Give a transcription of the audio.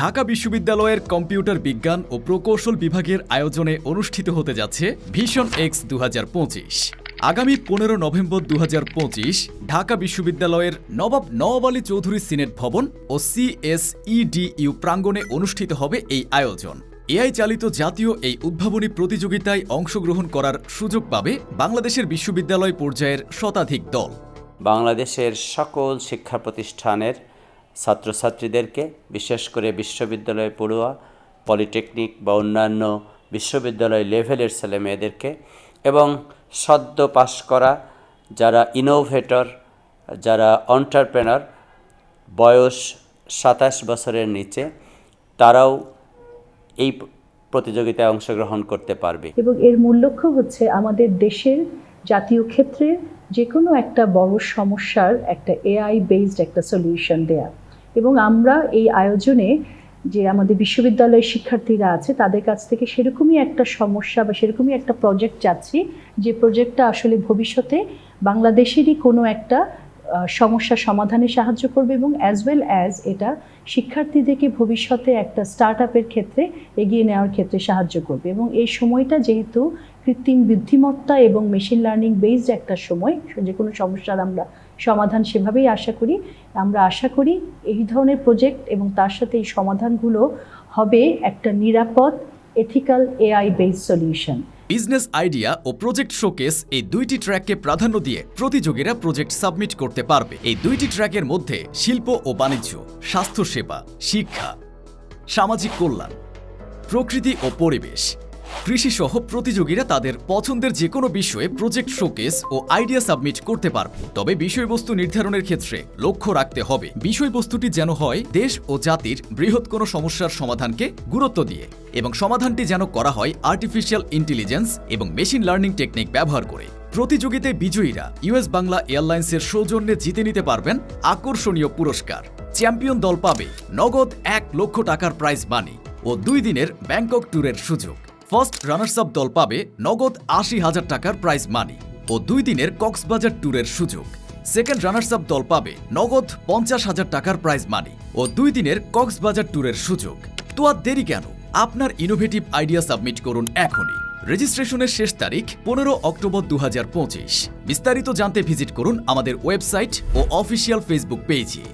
ঢাকা বিশ্ববিদ্যালয়ের কম্পিউটার বিজ্ঞান ও প্রকৌশল বিভাগের আয়োজনে অনুষ্ঠিত হতে যাচ্ছে ভিশন এক্স দু হাজার পঁচিশ। আগামী পনেরো নভেম্বর দু হাজার পঁচিশ ঢাকা বিশ্ববিদ্যালয়ের নবাব নওয়াব আলী চৌধুরী সিনেট ভবন ও সিএসইডিইউ প্রাঙ্গণে অনুষ্ঠিত হবে এই আয়োজন। এআই চালিত জাতীয় এই উদ্ভাবনী প্রতিযোগিতায় অংশগ্রহণ করার সুযোগ পাবে বাংলাদেশের বিশ্ববিদ্যালয় পর্যায়ের শতাধিক দল। বাংলাদেশের সকল শিক্ষা প্রতিষ্ঠানের ছাত্রছাত্রীদেরকে, বিশেষ করে বিশ্ববিদ্যালয় পড়ুয়া, পলিটেকনিক বা অন্যান্য বিশ্ববিদ্যালয় লেভেলের ছেলে মেয়েদেরকে এবং সদ্য পাশ করা যারা ইনোভেটর যারা অন্টারপ্রেনার বয়স সাতাশ বছরের নিচে, তারাও এই প্রতিযোগিতায় অংশগ্রহণ করতে পারবে। এবং এর মূল লক্ষ্য হচ্ছে আমাদের দেশের জাতীয় ক্ষেত্রে যে কোনো একটা বড় সমস্যার একটা এআই বেসড একটা সলিউশন দেয়া। এবং আমরা এই আয়োজনে যে আমাদের বিশ্ববিদ্যালয়ের শিক্ষার্থীরা আছে, তাদের কাছ থেকে সেরকমই একটা সমস্যা বা সেরকমই একটা প্রজেক্ট চাচ্ছি, যে প্রজেক্টটা আসলে ভবিষ্যতে বাংলাদেশেরই কোনো একটা সমস্যা সমাধানে সাহায্য করবে এবং অ্যাজ ওয়েল অ্যাজ এটা শিক্ষার্থীদেরকে ভবিষ্যতে একটা স্টার্ট আপের ক্ষেত্রে এগিয়ে নেওয়ার ক্ষেত্রে সাহায্য করবে। এবং এই সময়টা যেহেতু কৃত্রিম বুদ্ধিমত্তা এবং মেশিন লার্নিং বেসড একটা সময়, যে কোনো সমস্যার আমরা সমাধান সেভাবেই আশা করি। আমরা আশা করি এই ধরনের প্রজেক্ট এবং তার সাথে এই সমাধানগুলো হবে একটা নিরাপদ ethical AI based solution business idea ও প্রজেক্ট শোকেস এই দুইটি ট্র্যাককে প্রাধান্য দিয়ে প্রতিযোগীরা প্রজেক্ট সাবমিট করতে পারবে। এই দুইটি ট্র্যাকের মধ্যে শিল্প ও বাণিজ্য, স্বাস্থ্যসেবা, শিক্ষা, সামাজিক কল্যাণ, প্রকৃতি ও পরিবেশ। কৃষি সহ প্রতিযোগীরা তাদের পছন্দের যে কোনো বিষয়ে প্রজেক্ট শোকেস ও আইডিয়া সাবমিট করতে পারবে। তবে বিষয়বস্তু নির্ধারণের ক্ষেত্রে লক্ষ্য রাখতে হবে, বিষয়বস্তুটি যেন হয় দেশ ও জাতির বৃহৎ কোনো সমস্যার সমাধানকে গুরুত্ব দিয়ে এবং সমাধানটি যেন করা হয় আর্টিফিশিয়াল ইন্টেলিজেন্স এবং মেশিন লার্নিং টেকনিক ব্যবহার করে। প্রতিযোগিতায় বিজয়ীরা ইউএস বাংলা এয়ারলাইন্সের সৌজন্যে জিতে নিতে পারবেন আকর্ষণীয় পুরস্কার। চ্যাম্পিয়ন দল পাবে নগদ এক লক্ষ টাকার প্রাইজ মানি ও দুই দিনের ব্যাংকক ট্যুরের সুযোগ। ফার্স্ট রানার্স আপ দল পাবে নগদ আশি হাজার টাকার প্রাইজ মানি ও দুই দিনের কক্সবাজার ট্যুরের সুযোগ। সেকেন্ড রানার্স আপ দল পাবে নগদ পঞ্চাশ হাজার টাকার প্রাইজ মানি ও দুই দিনের কক্সবাজার ট্যুরের সুযোগ। তো আর দেরি কেন? আপনার ইনোভেটিভ আইডিয়া সাবমিট করুন এখনই। রেজিস্ট্রেশনের শেষ তারিখ পনেরো অক্টোবর দু হাজার পঁচিশ। বিস্তারিত জানতে ভিজিট করুন আমাদের ওয়েবসাইট ও অফিসিয়াল ফেসবুক পেজে